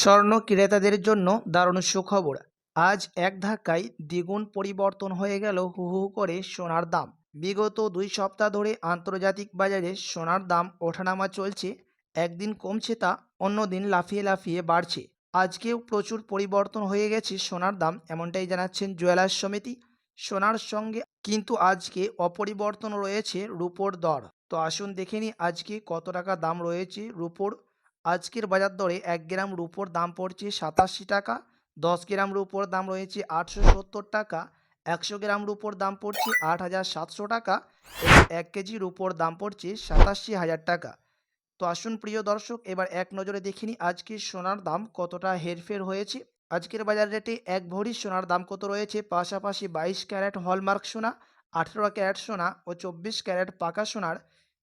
স্বর্ণ ক্রেতাদের জন্য দারুণ সুখবর। আজ এক ধাক্কায় দ্বিগুণ পরিবর্তন হয়ে গেল হু হু করে সোনার দাম। বিগত দুই সপ্তাহ ধরে আন্তর্জাতিক বাজারে সোনার দাম ওঠানামা চলছে, একদিন কমছে তা অন্যদিন লাফিয়ে লাফিয়ে বাড়ছে। আজকেও প্রচুর পরিবর্তন হয়ে গেছে সোনার দাম, এমনটাই জানাচ্ছেন জুয়েলার্স সমিতি। সোনার সঙ্গে কিন্তু আজকে অপরিবর্তন রয়েছে রুপোর দর। তো আসুন দেখে নিই আজকে কত টাকা দাম রয়েছে রুপোর। আজকের বাজার দরে এক গ্রাম রুপোর দাম পড়ছে সাতাশি টাকা, দশ গ্রাম রুপোর দাম রয়েছে আটশো সত্তর টাকা, একশো গ্রাম রুপোর দাম পড়ছে আট হাজার সাতশো টাকা এক কেজি রুপোর দাম পড়ছে সাতাশি হাজার টাকা। তো আসুন প্রিয় দর্শক, এবার এক নজরে দেখে নিই আজকে সোনার দাম কতটা হেরফের হয়েছে। আজকের বাজার রেটে এক ভরি সোনার দাম কত রয়েছে? পাশাপাশি বাইশ ক্যারেট হলমার্ক সোনা, আঠেরো ক্যারেট সোনা ও চব্বিশ ক্যারেট পাকা সোনার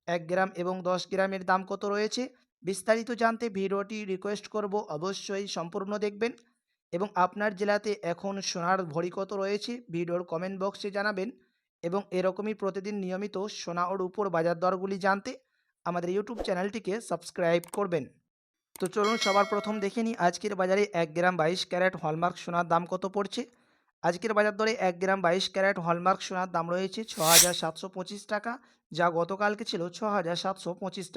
এক গ্রাম এবং দশ গ্রামের দাম কত রয়েছে? বিস্তারিত জানতে ভিডিওটি রিকোয়েস্ট করব অবশ্যই সম্পূর্ণ দেখবেন এবং আপনার জেলাতে এখন সোনার ভরি কত রয়েছে ভিডিওর কমেন্ট বক্সে জানাবেন এবং এরকমই প্রতিদিন নিয়মিত সোনা ওর উপর বাজার দরগুলি জানতে আমাদের ইউটিউব চ্যানেলটিকে সাবস্ক্রাইব করবেন। তো চলুন সবার প্রথম দেখে নিই আজকের বাজারে এক গ্রাম বাইশ ক্যারেট হলমার্ক সোনার দাম কত পড়ছে? আজকের বাজার দরে এক গ্রাম বাইশ ক্যারেট হলমার্ক সোনার দাম রয়েছে ছ টাকা, যা গতকালকে ছিল ছ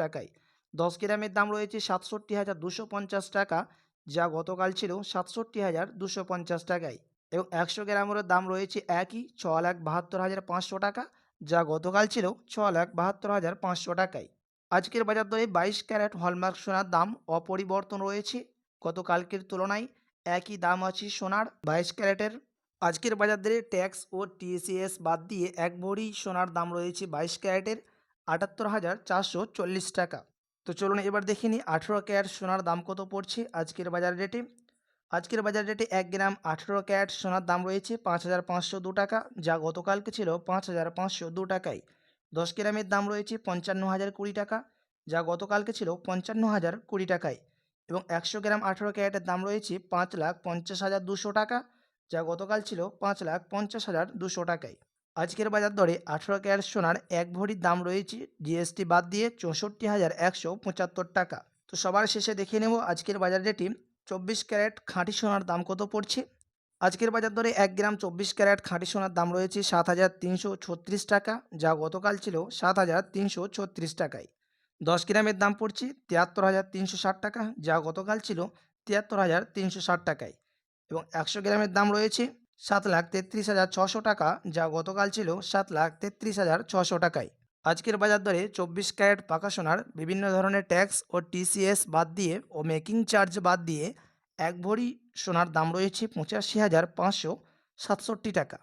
টাকায়। দশ গ্রামের দাম রয়েছে সাতষট্টি হাজার দুশো পঞ্চাশ টাকা, যা গতকাল ছিল সাতষট্টি হাজার দুশো পঞ্চাশ টাকায়। এবং একশো গ্রামের দাম রয়েছে একই ছ লাখ বাহাত্তর হাজার পাঁচশো টাকা, যা গতকাল ছিল ছ লাখ বাহাত্তর হাজার পাঁচশো টাকায়। আজকের বাজার দরে বাইশ ক্যারেট হলমার্ক সোনার দাম অপরিবর্তন রয়েছে। গতকালকের তুলনায় একই দাম আছে সোনার বাইশ ক্যারেটের। আজকের বাজার দরে ট্যাক্স ও টিসিএস বাদ দিয়ে এক ভরি সোনার দাম রয়েছে বাইশ ক্যারেটের আটাত্তর হাজার চারশো চল্লিশ টাকা। তো চলুন এবার দেখে নিই আঠেরো ক্যারেট সোনার দাম কত পড়ছে আজকের বাজার রেটে। আজকের বাজার রেটে এক গ্রাম আঠেরো ক্যারেট সোনার দাম রয়েছে পাঁচ হাজার পাঁচশো দু টাকা, যা গতকালকে ছিল পাঁচ হাজার পাঁচশো দু টাকায় দশ গ্রামের দাম রয়েছে পঞ্চান্ন হাজার কুড়ি টাকা, যা গতকালকে ছিল পঞ্চান্ন হাজার কুড়ি টাকায় এবং একশো গ্রাম আঠেরো ক্যারেটের দাম রয়েছে পাঁচ লাখ পঞ্চাশ হাজার দুশো টাকা, যা গতকাল ছিল পাঁচ লাখ পঞ্চাশ হাজার দুশো টাকায় আজকের বাজার দরে আঠেরো ক্যারেট সোনার এক ভরির দাম রয়েছে। জিএসটি বাদ দিয়ে চৌষট্টি হাজার একশো পঁচাত্তর টাকা। তো সবার শেষে দেখে নেব আজকের বাজার রেটে চব্বিশ ক্যারেট খাঁটি সোনার দাম কত পড়ছে? আজকের বাজার দরে এক গ্রাম চব্বিশ ক্যারেট খাঁটি সোনার দাম রয়েছে সাত হাজার তিনশো ছত্রিশ টাকা, যা গতকাল ছিল সাত হাজার তিনশো ছত্রিশ টাকায়। দশ গ্রামের দাম পড়ছে তিয়াত্তর হাজার তিনশো ষাট টাকা, যা গতকাল ছিল তিয়াত্তর হাজার তিনশো ষাট টাকায়। এবং একশো গ্রামের দাম রয়েছে সাত লাখ তেত্রিশ হাজার ছশো টাকা, যা গতকাল ছিল সাত লাখ তেত্রিশ হাজার ছশো টাকায়। আজকের বাজার দরে চব্বিশ ক্যারেট পাকা সোনার বিভিন্ন ধরনের ট্যাক্স ও টিসিএস বাদ দিয়ে ও মেকিং চার্জ বাদ দিয়ে এক ভরি সোনার দাম রয়েছে পঁচাশি হাজার পাঁচশো সাতষট্টি টাকা।